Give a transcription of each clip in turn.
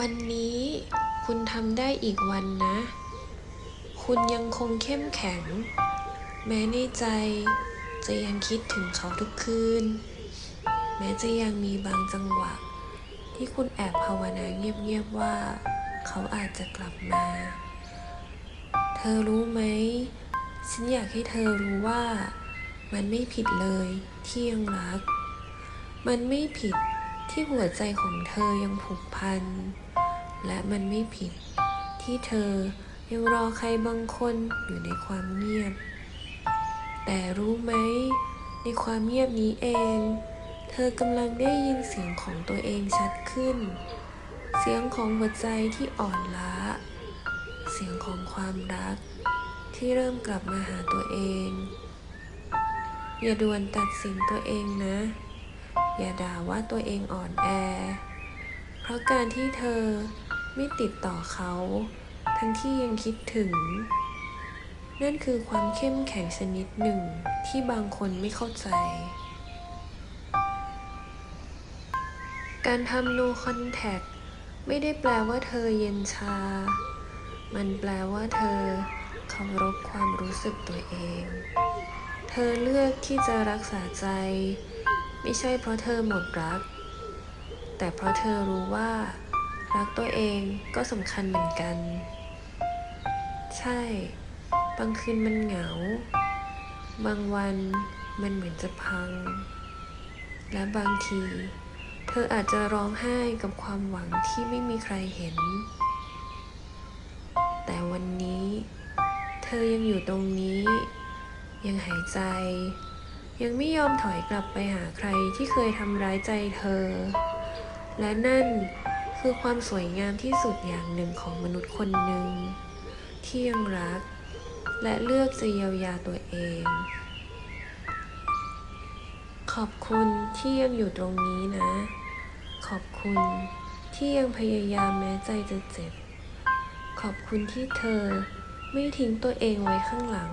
วันนี้คุณทำได้อีกวันนะ คุณยังคงเข้มแข็ง แม้ในใจจะยังคิดถึงเขาทุกคืน แม้จะยังมีบางจังหวะ ที่คุณแอบภาวนาเงียบๆว่า เขาอาจจะกลับมา เธอรู้ไหม ฉันอยากให้เธอรู้ว่า มันไม่ผิดเลยที่ยังรัก มันไม่ผิดที่หัวใจของเธอยังผูกพัน และมันไม่ผิด ที่เธอยังรอใครบางคนอยู่ในความเงียบ แต่รู้ไหม ในความเงียบนี้เอง เธอกำลังได้ยินเสียงของตัวเองชัดขึ้น เสียงของหัวใจที่อ่อนล้า เสียงของความรัก ที่เริ่มกลับมาหาตัวเอง อย่าด่วนตัดสินตัวเองนะ อย่าด่าว่าตัวเองอ่อนแอ เพราะการที่เธอ ไม่ติดต่อเขา ทั้งที่ยังคิดถึง นั่นคือความเข้มแข็งชนิดหนึ่งที่บางคนไม่เข้าใจ การทำ no contact ไม่ได้แปลว่าเธอเย็นชา มันแปลว่าเธอเคารพความรู้สึกตัวเอง เธอเลือกที่จะรักษาใจ ไม่ใช่เพราะเธอหมดรัก แต่เพราะเธอรู้ว่า รักตัวเองก็สำคัญเหมือนกัน ใช่ บางคืนมันเหงา บางวันมันเหมือนจะพัง และบางที เธออาจจะร้องไห้กับความหวังที่ไม่มีใครเห็น แต่วันนี้ เธอยังอยู่ตรงนี้ ยังหายใจ ยังไม่ยอมถอยกลับไปหาใครที่เคยทำร้ายใจเธอ และนั่น คือความสวยงามที่สุดอย่างหนึ่งของมนุษย์คนหนึ่ง ที่ยังรัก และเลือกจะเยียวยาตัวเอง ขอบคุณที่ยังอยู่ตรงนี้นะ ขอบคุณที่ยังพยายามแม้ใจจะเจ็บ ขอบคุณที่เธอไม่ทิ้งตัวเองไว้ข้างหลัง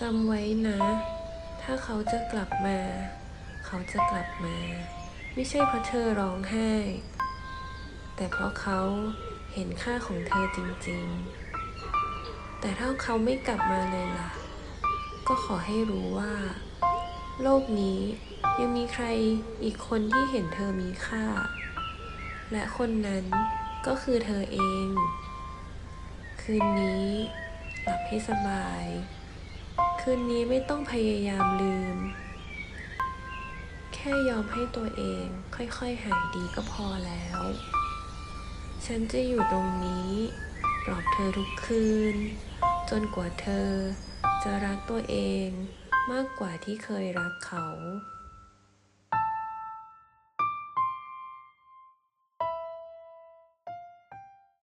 จำไว้นะ ถ้าเขาจะกลับมา เขาจะกลับมา ไม่ใช่เพราะเธอร้องไห้ แต่เพราะเขาเห็นค่าของเธอจริงๆ แต่ถ้าเขาไม่กลับมาเลยล่ะ ก็ขอให้รู้ว่า โลกนี้ยังมีใครอีกคนที่เห็นเธอมีค่า และคนนั้นก็คือเธอเอง คืนนี้หลับให้สบาย คืนนี้ไม่ต้องพยายามลืม ค่ยอมให้ตัวเองค่อยๆหายดีก็พอแล้ว ฉันจะอยู่ตรงนี้ปลอบเธอทุกคืน จนกว่าเธอจะรักตัวเองมากกว่าที่เคยรักเขา